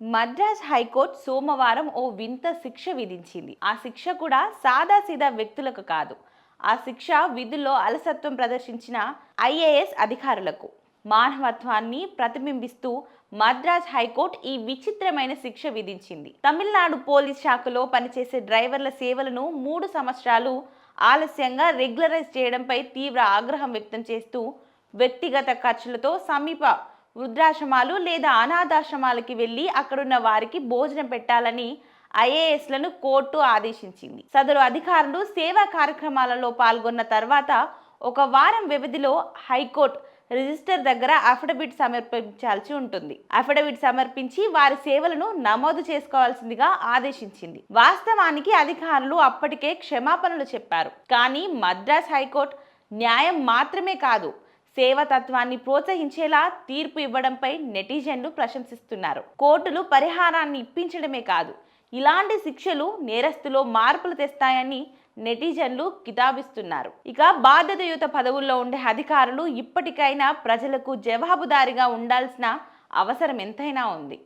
Madras high court సోమవారం ఓ వింత శిక్ష విధించింది. ఆ శిక్ష కూడా సాదాసీదా వ్యక్తులకు కాదు. ఆ శిక్ష విధుల్లో అలసత్వం ప్రదర్శించిన ఐఏఎస్ అధికారులకు. మానవత్వాన్ని ప్రతిబింబిస్తూ మద్రాస్ హైకోర్టు ఈ విచిత్రమైన శిక్ష విధించింది. తమిళనాడు పోలీస్ శాఖలో పనిచేసే డ్రైవర్ల సేవలను మూడు సంవత్సరాలు ఆలస్యంగా రెగ్యులరైజ్ చేయడంపై తీవ్ర ఆగ్రహం వ్యక్తం చేస్తూ వ్యక్తిగత ఖర్చులతో సమీప వృద్ధాశ్రమాలు లేదా అనాథాశ్రమాలకి వెళ్ళి అక్కడున్న వారికి భోజనం పెట్టాలని ఐఏఎస్లను కోర్టు ఆదేశించింది. సదరు అధికారులు సేవా కార్యక్రమాలలో పాల్గొన్న తర్వాత ఒక వారం వ్యవధిలో హైకోర్టు రిజిస్టర్ దగ్గర అఫిడవిట్ సమర్పించాల్సి ఉంటుంది. అఫిడవిట్ సమర్పించి వారి సేవలను నమోదు చేసుకోవాల్సిందిగా ఆదేశించింది. వాస్తవానికి అధికారులు అప్పటికే క్షమాపణలు చెప్పారు. కానీ మద్రాస్ హైకోర్టు న్యాయం మాత్రమే కాదు సేవతత్వాన్ని ప్రోత్సహించేలా తీర్పు ఇవ్వడంపై నెటిజన్లు ప్రశంసిస్తున్నారు. కోర్టులు పరిహారాన్ని ఇప్పించడమే కాదు ఇలాంటి శిక్షలు నేరస్తులో మార్పులు తెస్తాయని నెటిజన్లు కితాబిస్తున్నారు. ఇక బాధ్యతయుత పదవుల్లో ఉండే అధికారులు ఇప్పటికైనా ప్రజలకు జవాబుదారిగా ఉండాల్సిన అవసరం ఎంతైనా ఉంది.